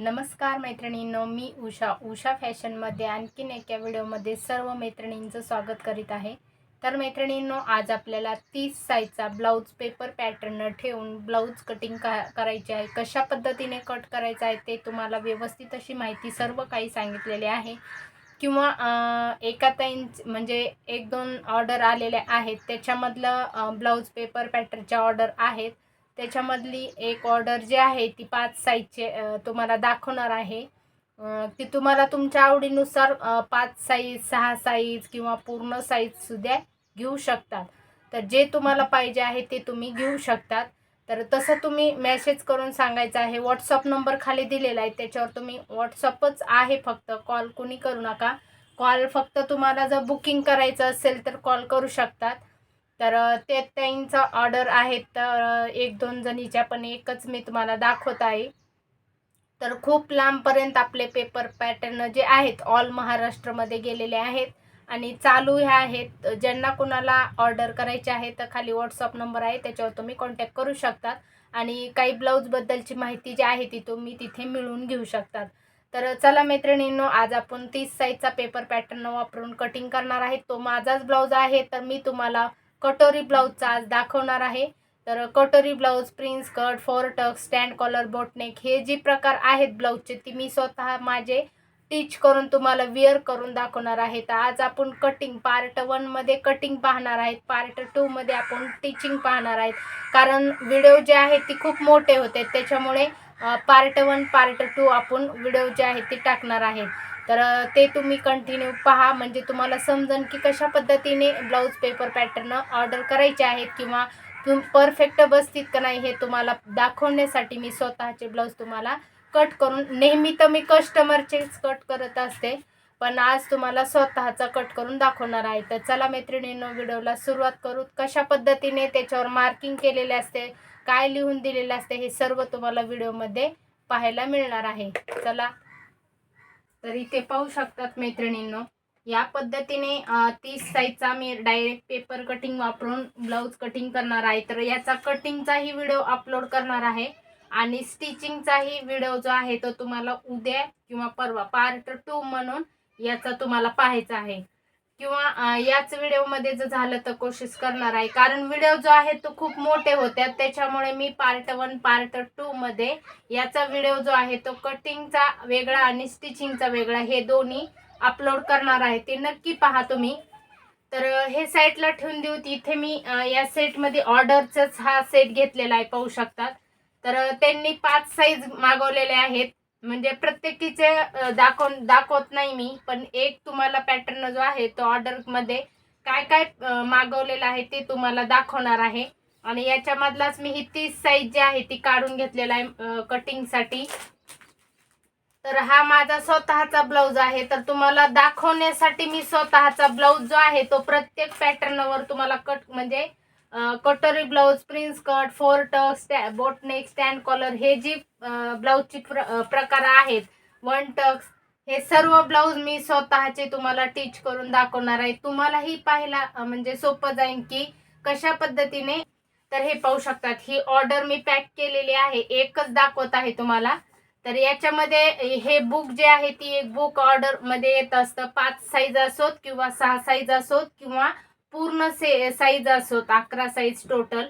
नमस्कार मैत्रिणींनो मी उषा. उषा फॅशनमध्ये आणखीन एका व्हिडिओमध्ये सर्व मैत्रिणींचं स्वागत करीत आहे. तर मैत्रिणींनो आज आपल्याला तीस साईजचा ब्लाऊज पेपर पॅटर्न ठेवून ब्लाऊज कटिंग का करायची आहे. कशा पद्धतीने कट करायचं आहे ते तुम्हाला व्यवस्थित अशी माहिती सर्व काही सांगितलेले आहे. किंवा अं, एका म्हणजे एक दोन ऑर्डर आलेल्या आहेत. त्याच्यामधलं ब्लाऊज पेपर पॅटर्नच्या ऑर्डर आहेत. त्याच्यामधली एक ऑर्डर जी आहे ती पाच साईजचे तुम्हाला दाखवणार आहे. ती तुम्हाला तुमच्या आवडीनुसार पाच साईज सहा साईज किंवा पूर्ण साईज सुद्धा घेऊ शकतात. तर जे तुम्हाला पाहिजे आहे ते तुम्ही घेऊ शकतात. तर तसं तुम्ही मेसेज करून सांगायचं आहे. व्हॉट्सअप नंबर खाली दिलेला आहे. त्याच्यावर तुम्ही व्हॉट्सअपच आहे फक्त. कॉल कुणी करू नका. कॉल फक्त तुम्हाला जर बुकिंग करायचं असेल तर कॉल करू शकतात. तर ते त्यांचा ऑर्डर आहेत तर एक दोन जणीच्या पण एकच मी तुम्हाला दाखवत आहे. तर खूप लांबपर्यंत आपले पेपर पॅटर्न जे आहेत ऑल महाराष्ट्रामध्ये गेलेले आहेत आणि चालू ह्या आहेत. ज्यांना कोणाला ऑर्डर करायचे आहे तर खाली व्हॉट्सअप नंबर आहे त्याच्यावर तुम्ही कॉन्टॅक्ट करू शकतात. आणि काही ब्लाऊजबद्दलची माहिती जी आहे ती तुम्ही तिथे मिळवून घेऊ शकतात. तर चला मैत्रिणींनो आज आपण तीस साईजचा पेपर पॅटर्न वापरून कटिंग करणार आहे. तो माझाच ब्लाऊज आहे तर मी तुम्हाला कटोरी ब्लाऊजचा आज दाखवणार आहे. तर katori blouse princess cut four tucks stand collar boat neck हे जे प्रकार आहेत ब्लाऊजचे ती मी स्वतः माझे टीच करून तुम्हाला विअर करून दाखवणार आहे. तर आज आपण कटिंग पार्ट वनमध्ये कटिंग पाहणार आहेत. पार्ट टूमध्ये आपण टीचिंग पाहणार आहेत. कारण व्हिडिओ जे आहेत ती खूप मोठे होते. त्याच्यामुळे पार्ट वन पार्ट टू आपण व्हिडिओ जे आहेत ते टाकणार आहेत. तर ते तुम्ही कंटिन्यू पहा. म्हणजे तुम्हाला समजन की कशा पद्धतीने ब्लाऊज पेपर पॅटर्न ऑर्डर करायचे आहेत किंवा तुम परफेक्ट बसतील का नाही हे तुम्हाला दाखवण्यासाठी मी स्वतःचे ब्लाऊज तुम्हाला कट करून नेहमी तर मी कस्टमरचेच कट करत असते पण आज तुम्हाला स्वतःचा कट करून दाखवणार आहे. तर चला मैत्रिणींनो व्हिडिओला सुरुवात करू. कशा पद्धतीने त्याच्यावर मार्किंग केलेले असते काय लिहून दिलेले असते हे सर्व तुम्हाला व्हिडिओमध्ये पाहायला मिळणार आहे. चला तर इथे पाहू शकतात मैत्रिणींनो. या पद्धतीने तीस साईजचा मी डायरेक्ट पेपर कटिंग वापरून ब्लाऊज कटिंग करणार आहे. तर याचा कटिंगचाही व्हिडिओ अपलोड करणार आहे. आणि स्टिचिंगचाही व्हिडिओ जो आहे तो तुम्हाला उद्या किंवा परवा पार्ट टू म्हणून याचा तुम्हाला पाहायचा आहे. किंवा याच व्हिडिओमध्ये जर झालं तर कोशिश करणार आहे. कारण व्हिडिओ जो आहे तो खूप मोठे होत्यात त्याच्यामुळे मी पार्ट वन पार्ट टू मध्ये याचा व्हिडिओ जो आहे तो कटिंगचा वेगळा आणि स्टिचिंगचा वेगळा हे दोन्ही अपलोड करणार आहे. ते नक्की पहा तुम्ही. तर हे साईटला ठेवून देऊ. इथे मी या सेटमध्ये ऑर्डरचाच हा सेट घेतलेला आहे. पाहू शकतात. तर त्यांनी पाच साईज मागवलेले आहेत. म्हणजे प्रत्येकीचे दाखव दाखवत नाही मी पण एक तुम्हाला पॅटर्न जो आहे तो ऑर्डरमध्ये काय काय मागवलेलं आहे ते तुम्हाला दाखवणार आहे. आणि याच्यामधलाच मी ही तीस साईज जी आहे ती काढून घेतलेला आहे कटिंगसाठी तर हा माझा स्वतःचा ब्लाऊज आहे. तर तुम्हाला दाखवण्यासाठी मी स्वतःचा ब्लाऊज जो आहे तो प्रत्येक पॅटर्नवर तुम्हाला कट म्हणजे कटोरी ब्लाऊज प्रिन्स कट फोर टक स्टॅ बोटनेक स्टँड कॉलर हे जी अं, ब्लाऊजची प्र प्रकार आहेत वन टक्स हे सर्व ब्लाऊज मी स्वतःचे तुम्हाला टीच करून दाखवणार आहे. तुम्हालाही पाहायला म्हणजे सोपं जाईल की कशा पद्धतीने तर हे पाहू शकतात. ही ऑर्डर मी पॅक केलेली आहे एकच दाखवत आहे तुम्हाला. तर याच्यामध्ये हे बुक जे आहे ती एक बुक ऑर्डरमध्ये येत असतं. पाच साईज असोत किंवा सहा साईज असोत किंवा पूर्ण से साईज असोत अकरा साईज टोटल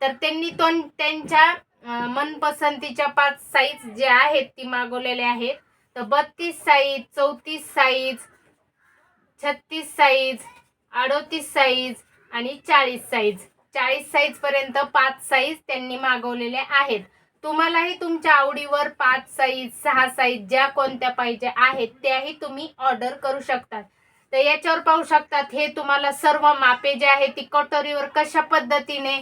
तर त्यांनी तो त्यांच्या मनपसंतीच्या पाच साईज जे आहेत ती मागवलेल्या आहेत. तर बत्तीस साईज चौतीस साईज छत्तीस साईज अडोतीस साईज आणि चाळीस साईज चाळीस साईज पर्यंत पाच साईज त्यांनी मागवलेल्या आहेत. तुम्हालाही तुमच्या आवडीवर पाच साईज सहा साईज ज्या कोणत्या पाहिजे आहेत त्याही तुम्ही ऑर्डर करू शकतात. तर याच्यावर पाहू शकतात हे तुम्हाला सर्व मापे जे आहे ती कटोरीवर कशा पद्धतीने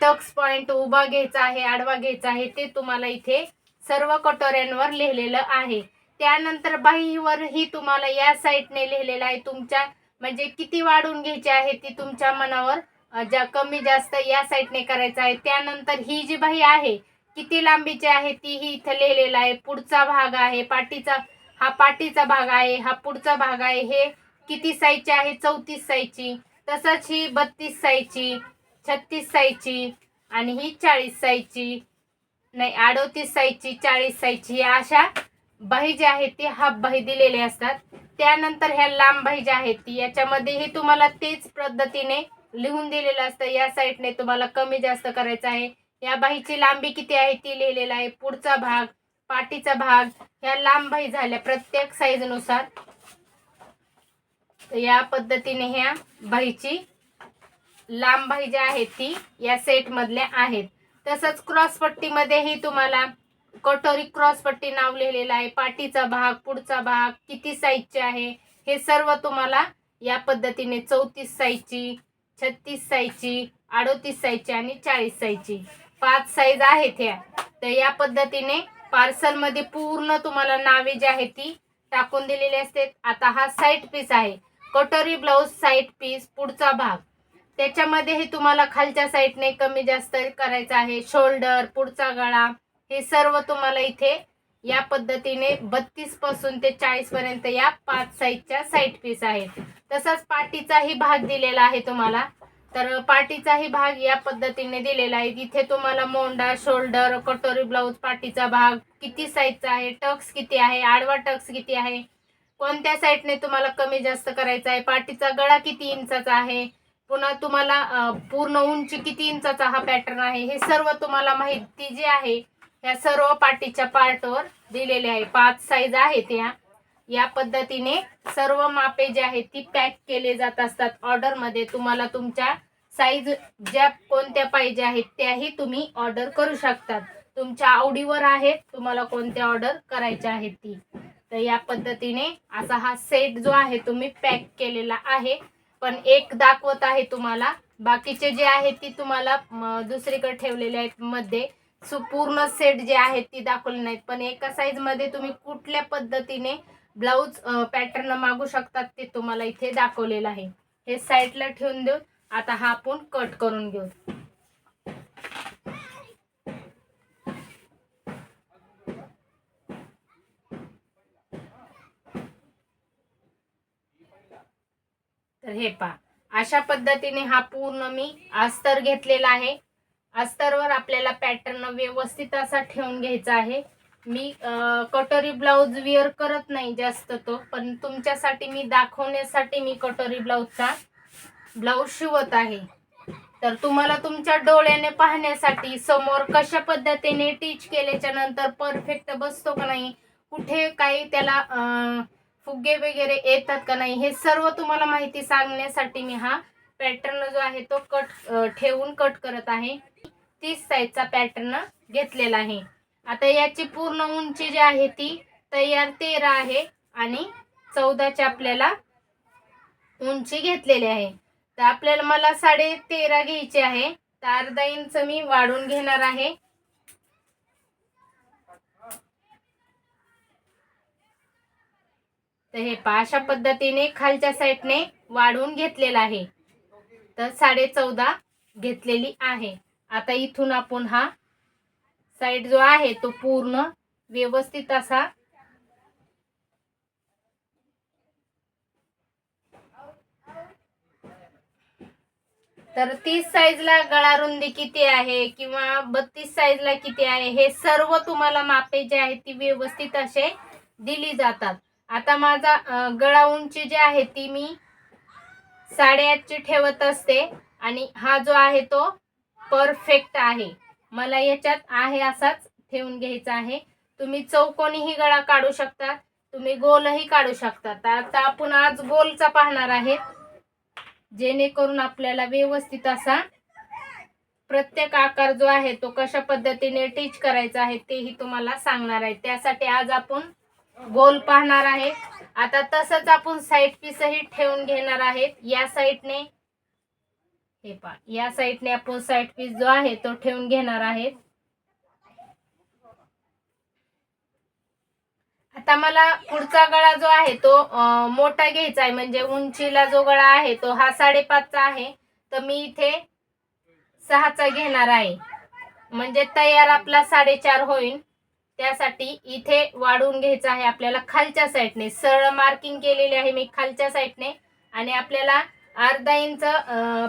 टक्स पॉइंट उभा घ्यायचा आहे आडवा घ्यायचा आहे ते तुम्हाला इथे सर्व कटोऱ्यांवर लिहिलेलं आहे. त्यानंतर बाहीवरही तुम्हाला या साईडने लिहिलेलं आहे तुमच्या म्हणजे किती वाढून घ्यायची आहे ती तुमच्या मनावर ज्या कमी जास्त या साईडने करायचं आहे. त्यानंतर ही जी बाही आहे किती लांबीची आहे तीही इथं लिहिलेलं आहे. पुढचा भाग आहे पाठीचा हा पाठीचा भाग आहे हा पुढचा भाग आहे हे किती साईजची आहे? चौतीस साईजची. तसंच ही बत्तीस साईजची छत्तीस साईजची आणि ही चाळीस साईजची. नाही अडोतीस साईजची चाळीस साईजची. या अशा बाही ज्या आहेत ती हाफ बाही दिलेले असतात. त्यानंतर ह्या लांब बाही ज्या आहेत ती याच्यामध्येही तुम्हाला तेच पद्धतीने लिहून दिलेलं असतं. या साईडने तुम्हाला कमी जास्त करायचं आहे. या बाहीची लांबी किती आहे ती लिहिलेलं आहे. पुढचा भाग पाठीचा भाग. ह्या लांब बाही झाल्या प्रत्येक साईजनुसार तर या पद्धतीने ह्या भाईची लांब भाई ज्या आहेत ती या सेटमधल्या आहेत. तसंच क्रॉसपट्टीमध्येही तुम्हाला कटोरी क्रॉसपट्टी नाव लिहिलेलं आहे. पाठीचा भाग पुढचा भाग किती साईजचे आहे हे सर्व तुम्हाला या पद्धतीने चौतीस साईजची छत्तीस साईजची अडोतीस साईजची आणि चाळीस साईजची पाच साईज आहेत ह्या. तर या पद्धतीने पार्सलमध्ये पूर्ण तुम्हाला नावे जी आहे ती टाकून दिलेली असते आता हा साईड पीस आहे. कटोरी ब्लाऊज साईड पीस पुढचा भाग. त्याच्यामध्येही तुम्हाला खालच्या साईडने कमी जास्त करायचं आहे. शोल्डर पुढचा गळा हे सर्व तुम्हाला इथे या पद्धतीने बत्तीसपासून ते चाळीस पर्यंत या पाच साईजच्या साईड पीस आहेत. तसाच पाठीचाही भाग दिलेला आहे तुम्हाला. तर पाठीचाही भाग या पद्धतीने दिलेला आहे. इथे तुम्हाला मोंडा शोल्डर कटोरी ब्लाऊज पाठीचा भाग किती साईजचा आहे टक्स किती आहे आडवा टक्स किती आहे कोणत्या साईडने तुम्हाला कमी जास्त करायचा आहे? पाठीचा गळा किती इंचाचा आहे? पुन्हा तुम्हाला पूर्ण उंची किती इंचाचा हा पॅटर्न आहे? हे सर्व तुम्हाला माहिती जी आहे ह्या सर्व पाठीच्या पार्टवर दिलेले आहे. पाच साईज आहेत या. या पद्धतीने सर्व मापे जे आहेत ती पॅक केले जात असतात ऑर्डरमध्ये तुम्हाला तुमच्या साईज ज्या कोणत्या पाहिजे आहेत त्याही तुम्ही ऑर्डर करू शकतात. तुमच्या आवडीवर आहेत तुम्हाला कोणत्या ऑर्डर करायच्या आहेत ती. तर या पद्धतीने असा हा सेट जो आहे तुम्ही पॅक केलेला आहे. पण एक दाखवत आहे तुम्हाला. बाकीचे जे आहेत ती तुम्हाला दुसरीकडे ठेवलेले आहेत मध्ये. सु पूर्ण सेट जे आहेत ती दाखवले नाहीत. पण एका साईजमध्ये तुम्ही कुठल्या पद्धतीने ब्लाऊज पॅटर्न मागू शकतात ते तुम्हाला इथे दाखवलेलं आहे. हे साईडला ठेवून देऊ. आता हा आपण कट करून घेऊ. तर हे पहा. अशा पद्धतीने हा पूर्ण मी अस्तर घेतलेला आहे. अस्तरवर आपल्याला पॅटर्न व्यवस्थित असा ठेवून घ्यायचा आहे. मी कटोरी ब्लाऊज विअर करत नाही जास्त तो पण तुमच्यासाठी मी दाखवण्यासाठी मी कटोरी ब्लाऊजचा ब्लाऊज शिवत आहे. तर तुम्हाला तुमच्या डोळ्याने पाहण्यासाठी समोर कशा पद्धतीने टीच केल्याच्यानंतर परफेक्ट बसतो का नाही कुठे काही त्याला अं, फुगे वगैरे येतात का नाही हे सर्व तुम्हाला माहिती सांगण्यासाठी मी हा पॅटर्न जो आहे तो कट ठेवून कट करत आहे. तीस साईजचा पॅटर्न घेतलेला आहे. आता याची पूर्ण उंची जी आहे ती तयार तेरा आहे आणि चौदाची आपल्याला उंची घेतलेली आहे. तर आपल्याला मला साडे तेरा घ्यायची आहे. तर अर्धा इंच मी वाढून घेणार आहे. तर हे पहा अशा पद्धतीने खालच्या साईडने वाढवून घेतलेला आहे. तर साडे चौदा घेतलेली आहे. आता इथून आपण हा साईड जो आहे तो पूर्ण व्यवस्थित असा तर तीस साईजला गळा रुंदी किती आहे किंवा बत्तीस साईजला किती आहे हे सर्व तुम्हाला मापे जे आहेत ती व्यवस्थित असे दिली जातात. आता माझा गळा उंची जी आहे ती मी साडेआठची ठेवत असते आणि हा जो आहे तो परफेक्ट आहे. मला याच्यात आहे असाच ठेवून घ्यायचा आहे. तुम्ही चौकोनीही गळा काढू शकता तुम्ही गोलही काढू शकता. तर आता आपण आज गोलचा पाहणार आहेत. जेणेकरून आपल्याला व्यवस्थित असा प्रत्येक आकार जो आहे तो कशा पद्धतीने टीच करायचा आहे तेही तुम्हाला सांगणार आहे. त्यासाठी आज आपण गोल पाहणार आहे. आता तसंच आपण साईड पीसही ठेवून घेणार आहेत. या साईडने हे पा या साईडने आपण साईड पीस जो आहे तो ठेवून घेणार आहेत. आता मला पुढचा गळा जो आहे तो मोठा घ्यायचा आहे. म्हणजे उंचीला जो गळा आहे तो हा साडेपाचचा आहे. तर मी इथे सहाचा घेणार आहे. म्हणजे तयार आपला साडेचार होईल. त्यासाठी इथे वाढवून घ्यायचं आहे आपल्याला खालच्या साईडने सरळ मार्किंग केलेली आहे मी खालच्या साईडने आणि आपल्याला अर्धा इंच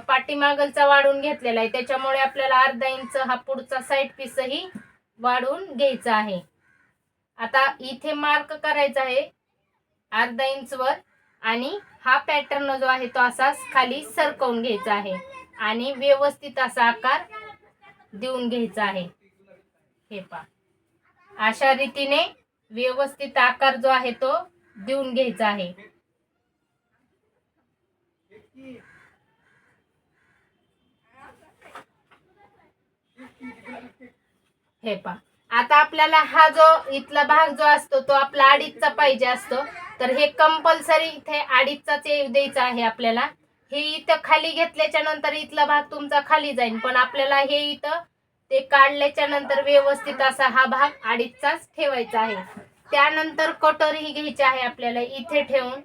पाठीमागलचा वाढवून घेतलेला आहे. त्याच्यामुळे आपल्याला अर्धा इंच हा पुढचा साईड पीसही वाढवून घ्यायचा आहे. आता इथे मार्क करायचा आहे अर्धा इंचवर आणि हा पॅटर्न जो आहे तो असाच खाली सरकवून घ्यायचा आहे. आणि व्यवस्थित असा आकार देऊन घ्यायचा आहे. हे पा अशा रीतीने व्यवस्थित आकार जो आहे तो देऊन घ्यायचा आहे. हे पा आता आपल्याला हा जो इथला भाग जो असतो तो आपला अडीचचा पाहिजे असतो. तर हे कंपल्सरी इथे अडीचचाच द्यायचा आहे आपल्याला. हे इथं खाली घेतल्याच्या नंतर इथला भाग तुमचा खाली जाईल पण आपल्याला हे इथं ते काढल्याच्या नंतर व्यवस्थित असा हा भाग अडीचचाच ठेवायचा आहे. त्यानंतर कटोरी ही घ्यायची आहे आपल्याला इथे ठेवून.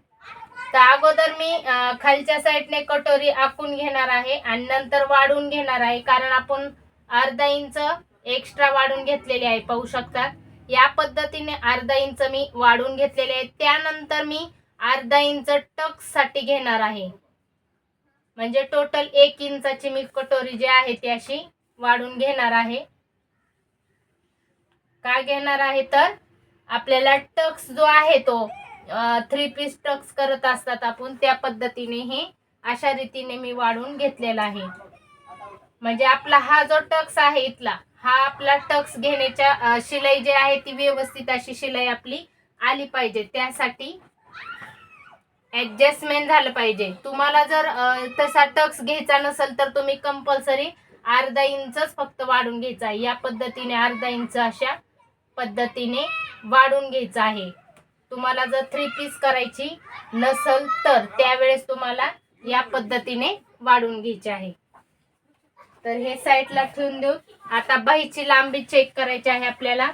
तर अगोदर मी खालच्या साईडने कटोरी आखून घेणार आहे आणि नंतर वाढून घेणार आहे. कारण आपण अर्धा इंच एक्स्ट्रा वाढून घेतलेले आहे पाहू शकतात या पद्धतीने अर्धा इंच मी वाढून घेतलेले आहे. त्यानंतर मी अर्धा इंच टक्ससाठी साठी घेणार आहे. म्हणजे टोटल एक इंचाची मी कटोरी जी आहे ती अशी वाढून घेणार आहे. काय घेणार आहे तर आपल्याला टक्स जो आहे तो थ्री पीस टक्स करत असतात आपण त्या पद्धतीने ही अशा रीतीने मी वाढून घेतलेला आहे. म्हणजे आपला हा जो टक्स आहे इथला हा आपला टक्स घेण्याच्या शिलाई जी आहे ती व्यवस्थित अशी शिलाई आपली आली पाहिजे. त्यासाठी ऍडजस्टमेंट झालं पाहिजे. तुम्हाला जर तसा टक्स घ्यायचा नसेल तर तुम्ही कंपल्सरी अर्धा इंचच फक्त वाढून घ्यायचा आहे. या पद्धतीने अर्धा इंच अशा पद्धतीने वाढून घ्यायचं आहे. तुम्हाला जर थ्री पीस करायची नसल तर त्यावेळेस तुम्हाला या पद्धतीने वाढून घ्यायची आहे. तर हे साईडला ठेवून देऊ. आता बाहीची लांबी चेक करायची आहे आपल्याला.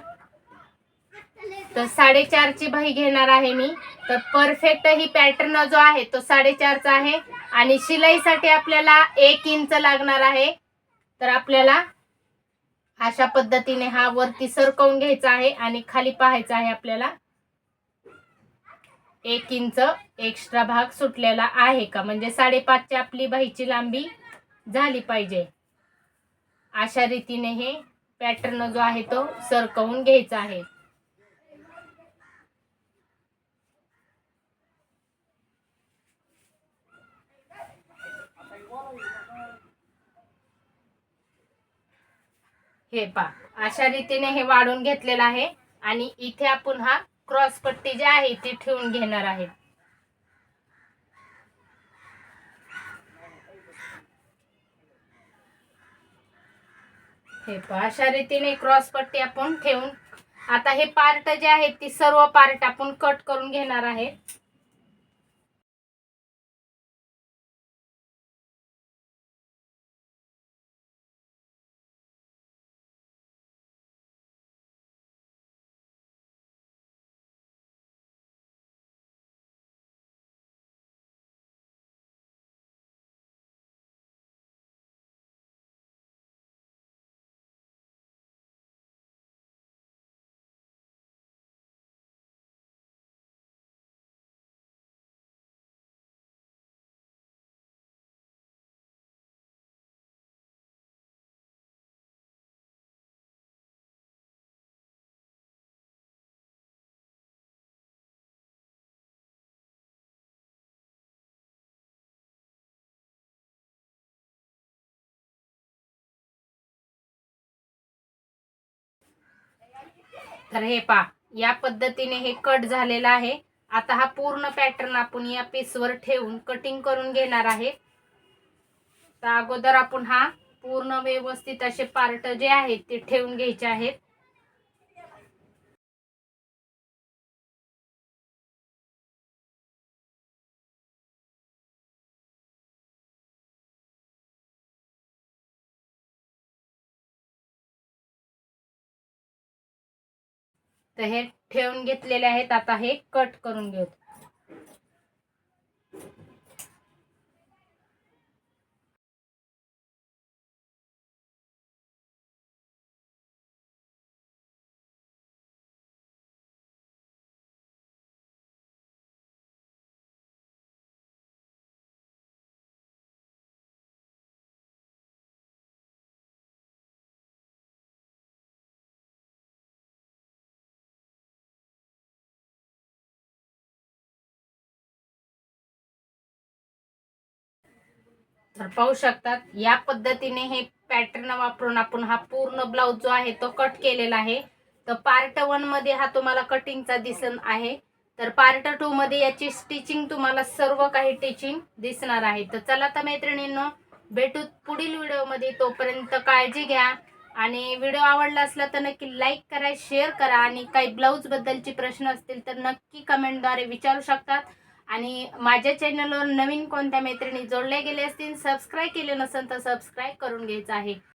तर साडेचारची बाही घेणार आहे मी. तर परफेक्ट ही पॅटर्न जो आहे तो साडेचारचा आहे. आणि शिलाईसाठी आपल्याला एक इंच लागणार आहे. तर आपल्याला अशा पद्धतीने हा वरती सरकवून घ्यायचा आहे आणि खाली पाहायचा आहे आपल्याला. एक इंच एक्स्ट्रा भाग सुटलेला आहे का? म्हणजे साडेपाचची आपली बाहीची लांबी झाली पाहिजे. अशा रीतीने हे पॅटर्न जो आहे तो सरकवून घ्यायचा आहे. हे पा अशा रीतीने हे वाढून घेतलेलं आहे आणि इथे आपण हा क्रॉस पट्टी जी आहे ती ठेवून घेणार आहे. हे पहा अशा रीतीने क्रॉस पट्टी आपण ठेवून आता हे पार्ट जे आहेत ती सर्व पार्ट आपण कट करून घेणार आहे. तर हे पा या पद्धतीने हे कट झालेलं आहे. आता हा पूर्ण पॅटर्न आपण या पीसवर ठेवून कटिंग करून घेणार आहे. तर अगोदर आपण हा पूर्ण व्यवस्थित असे पार्ट जे आहेत ते ठेवून घ्यायचे आहेत. तर हे ठेवून घेतलेले आहेत. आता हे कट करून घेऊ. तर पाहू शकतात या पद्धतीने हे पॅटर्न वापरून आपण हा पूर्ण ब्लाऊज जो आहे तो कट केलेला आहे. तर पार्ट वनमध्ये हा तुम्हाला कटिंगचा दिसन आहे. तर पार्ट टू मध्ये याची स्टिचिंग तुम्हाला सर्व काही टिचिंग दिसणार आहे. तर चला तर मैत्रिणींनो भेटू पुढील व्हिडिओमध्ये तोपर्यंत काळजी घ्या. आणि व्हिडिओ आवडला असला तर नक्की लाईक करा शेअर करा. आणि काही ब्लाऊज बद्दलचे प्रश्न असतील तर नक्की कमेंटद्वारे विचारू शकतात. आणि माझ्या चॅनलवर नवीन कोणत्या मैत्रिणी जोडल्या गेले असतील सबस्क्राईब केले नसेल तर सबस्क्राईब करून घ्यायचं आहे.